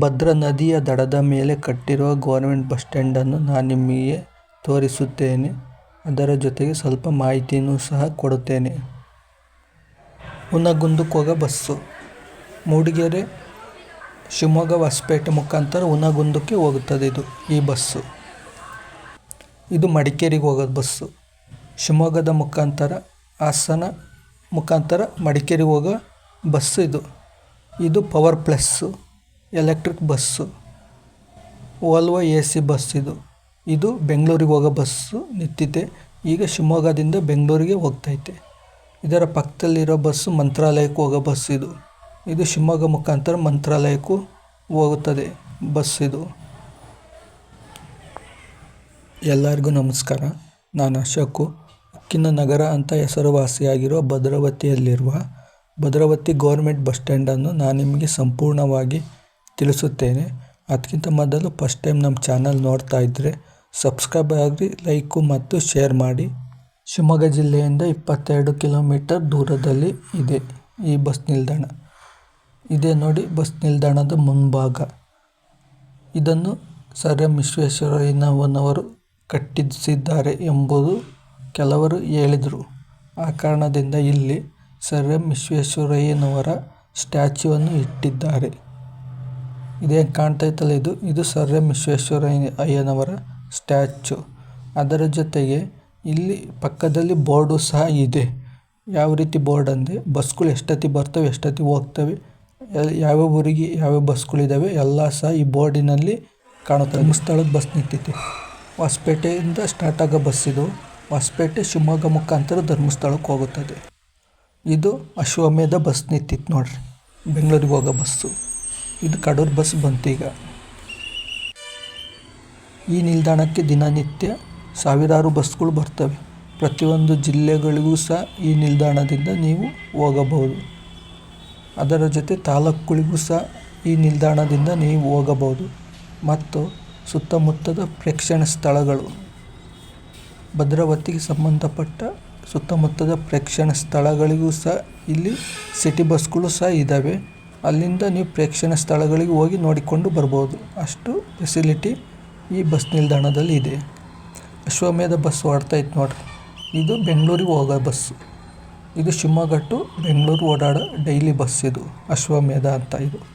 ಭದ್ರಾ ನದಿಯ ದಡದ ಮೇಲೆ ಕಟ್ಟಿರುವ ಗೋರ್ಮೆಂಟ್ ಬಸ್ ಸ್ಟ್ಯಾಂಡನ್ನು ನಾನು ನಿಮಗೆ ತೋರಿಸುತ್ತೇನೆ. ಅದರ ಜೊತೆಗೆ ಸ್ವಲ್ಪ ಮಾಹಿತಿಯನ್ನು ಸಹ ಕೊಡುತ್ತೇನೆ. ಹುನಗುಂದಕ್ಕೆ ಹೋಗೋ ಬಸ್ಸು. ಮೂಡಿಗೆರೆ ಶಿವಮೊಗ್ಗ ಹೊಸಪೇಟೆ ಮುಖಾಂತರ ಹುನಗುಂದಕ್ಕೆ ಹೋಗುತ್ತದೆ ಇದು, ಈ ಬಸ್ಸು. ಇದು ಮಡಿಕೇರಿಗೆ ಹೋಗೋದು ಬಸ್ಸು. ಶಿವಮೊಗ್ಗದ ಮುಖಾಂತರ, ಹಾಸನ ಮುಖಾಂತರ ಮಡಿಕೇರಿಗೆ ಹೋಗೋ ಬಸ್ಸು ಇದು. ಇದು power plus. Electric bus Volvo A C bus ಇದು. ಇದು ಬೆಂಗಳೂರಿಗೆ ಹೋಗೋ ಬಸ್ಸು, ನಿಂತಿದೆ. ಈಗ ಶಿವಮೊಗ್ಗದಿಂದ ಬೆಂಗಳೂರಿಗೆ ಹೋಗ್ತೈತೆ. ಇದರ ಪಕ್ಕದಲ್ಲಿರೋ ಬಸ್ಸು ಮಂತ್ರಾಲಯಕ್ಕೆ ಹೋಗೋ ಬಸ್ ಇದು. ಇದು ಶಿವಮೊಗ್ಗ ಮುಖಾಂತರ ಮಂತ್ರಾಲಯಕ್ಕೂ ಹೋಗುತ್ತದೆ ಬಸ್ ಇದು. ಎಲ್ಲರಿಗೂ ನಮಸ್ಕಾರ. ನಾನು ಅಶೋಕು. ಉಕ್ಕಿನ ನಗರ ಅಂತ ಹೆಸರುವಾಸಿಯಾಗಿರುವ ಭದ್ರಾವತಿಯಲ್ಲಿರುವ ಭದ್ರಾವತಿ ಗೌರ್ಮೆಂಟ್ ಬಸ್ ಸ್ಟ್ಯಾಂಡನ್ನು ನಾನು ನಿಮಗೆ ಸಂಪೂರ್ಣವಾಗಿ ತಿಳಿಸುತ್ತೇನೆ. ಅದಕ್ಕಿಂತ ಮೊದಲು ಫಸ್ಟ್ ಟೈಮ್ ನಮ್ಮ ಚಾನಲ್ ನೋಡ್ತಾ ಇದ್ದರೆ ಸಬ್ಸ್ಕ್ರೈಬ್ ಆಗಿ ಲೈಕು ಮತ್ತು ಶೇರ್ ಮಾಡಿ. ಶಿವಮೊಗ್ಗ ಜಿಲ್ಲೆಯಿಂದ ಇಪ್ಪತ್ತೆರಡು ಕಿಲೋಮೀಟರ್ ದೂರದಲ್ಲಿ ಇದೆ ಈ ಬಸ್ ನಿಲ್ದಾಣ. ಇದೆ ನೋಡಿ ಬಸ್ ನಿಲ್ದಾಣದ ಮುಂಭಾಗ. ಇದನ್ನು ಸರ್ ಎಂ ವಿಶ್ವೇಶ್ವರಯ್ಯನವನವರು ಕಟ್ಟಿಸಿದ್ದಾರೆ ಎಂಬುದು ಕೆಲವರು ಹೇಳಿದರು. ಆ ಕಾರಣದಿಂದ ಇಲ್ಲಿ ಸರ್ ಎಂ ವಿಶ್ವೇಶ್ವರಯ್ಯನವರ ಸ್ಟ್ಯಾಚ್ಯೂವನ್ನು ಇಟ್ಟಿದ್ದಾರೆ. ಇದೇನು ಇತ್ತಲ್ಲ ಇದು? ಇದು ಸರ್ ಎಂ ವಿಶ್ವೇಶ್ವರಯ್ಯ ಅಯ್ಯನವರ ಸ್ಟ್ಯಾಚು ಅದರ ಜೊತೆಗೆ ಇಲ್ಲಿ ಪಕ್ಕದಲ್ಲಿ ಬೋರ್ಡು ಸಹ ಇದೆ. ಯಾವ ರೀತಿ ಬೋರ್ಡ್ ಅಂದರೆ, ಬಸ್ಗಳು ಎಷ್ಟೊತ್ತಿ ಬರ್ತವೆ, ಎಷ್ಟೊತ್ತಿ ಹೋಗ್ತವೆ ಯಾವ ಊರಿಗೆ ಯಾವ್ಯಾವ ಬಸ್ಗಳಿದ್ದಾವೆ ಎಲ್ಲ ಸಹ ಈ ಬೋರ್ಡಿನಲ್ಲಿ ಕಾಣುತ್ತದೆ ಸ್ಥಳಕ್ಕೆ ಬಸ್ ನಿಂತೈತಿ ಹೊಸಪೇಟೆಯಿಂದ ಸ್ಟಾರ್ಟ್ ಆಗೋ ಬಸ್ ಇದು. ಹೊಸಪೇಟೆ ಶಿವಮೊಗ್ಗ ಮುಖಾಂತರ ಧರ್ಮಸ್ಥಳಕ್ಕೆ ಹೋಗುತ್ತದೆ. ಇದು ಅಶ್ವಮೇಧ ಬಸ್ ನಿಂತಿತ್ತು ನೋಡ್ರಿ. ಬೆಂಗಳೂರಿಗೆ ಹೋಗೋ ಬಸ್ಸು. ಇದು ಕಡೂರು ಬಸ್ ಬಂತು ಈಗ. ಈ ನಿಲ್ದಾಣಕ್ಕೆ ದಿನನಿತ್ಯ ಸಾವಿರಾರು ಬಸ್ಗಳು ಬರ್ತವೆ. ಪ್ರತಿಯೊಂದು ಜಿಲ್ಲೆಗಳಿಗೂ ಸಹ ಈ ನಿಲ್ದಾಣದಿಂದ ನೀವು ಹೋಗಬಹುದು. ಅದರ ಜೊತೆ ತಾಲೂಕುಗಳಿಗೂ ಸಹ ಈ ನಿಲ್ದಾಣದಿಂದ ನೀವು ಹೋಗಬಹುದು. ಮತ್ತು ಸುತ್ತಮುತ್ತದ ಪ್ರೇಕ್ಷಣ ಸ್ಥಳಗಳು. ಭದ್ರಾವತಿಗೆ ಸಂಬಂಧಪಟ್ಟ ಸುತ್ತಮುತ್ತದ ಪ್ರೇಕ್ಷಣ ಸ್ಥಳಗಳಿಗೂ ಸಹ ಇಲ್ಲಿ ಸಿಟಿ ಬಸ್ಗಳು ಸಹ ಇದ್ದಾವೆ. ಅಲ್ಲಿಂದ ನೀವು ಪ್ರೇಕ್ಷಣೀಯ ಸ್ಥಳಗಳಿಗೆ ಹೋಗಿ ನೋಡಿಕೊಂಡು ಬರ್ಬೋದು. ಅಷ್ಟು ಫೆಸಿಲಿಟಿ ಈ ಬಸ್ ನಿಲ್ದಾಣದಲ್ಲಿ ಇದೆ. ಅಶ್ವಮೇಧ ಬಸ್ ಓಡ್ತೈತೆ ನೋಡ್ರಿ. ಇದು ಬೆಂಗಳೂರಿಗೆ ಹೋಗೋ ಬಸ್ಸು ಇದು ಶಿವಮೊಗ್ಗ ಟು ಬೆಂಗಳೂರು ಓಡಾಡೋ ಡೈಲಿ ಬಸ್ ಇದು. ಅಶ್ವಮೇಧ ಅಂತ ಇದು.